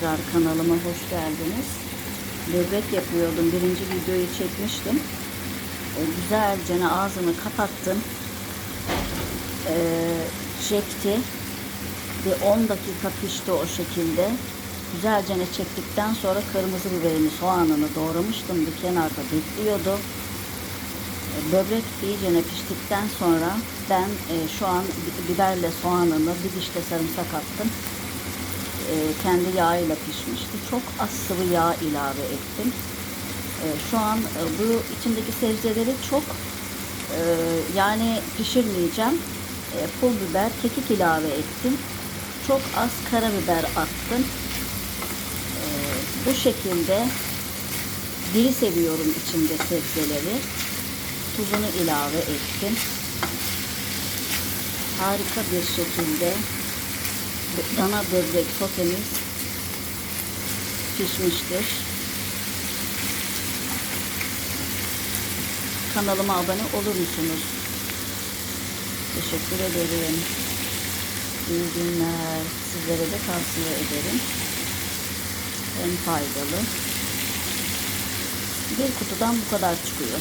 tekrar kanalıma hoş geldiniz. Böbrek yapıyordum. Birinci videoyu çekmiştim. E, güzelce ağzını kapattım. E, çekti. Bir 10 dakika pişti o şekilde. Güzelce çektikten sonra kırmızı biberini, soğanını doğramıştım. Bir kenarda bekliyordu. E, Böbrek iyice piştikten sonra ben e, şu an bi- biberle soğanını bir diş de sarımsak attım. E, kendi yağıyla pişmişti. Çok az sıvı yağ ilave ettim. E, şu an e, bu içindeki sebzeleri çok yani pişirmeyeceğim. Pul biber, kekik ilave ettim. Çok az karabiber attım. Bu şekilde diri seviyorum içinde sebzeleri. Tuzunu ilave ettim. Harika bir şekilde dana böbrek sotemiz pişmiştir. Kanalıma abone olur musunuz? Teşekkür ederim. İyi günler. Sizlere de tavsiye ederim. En faydalı. Bir kutudan bu kadar çıkıyor.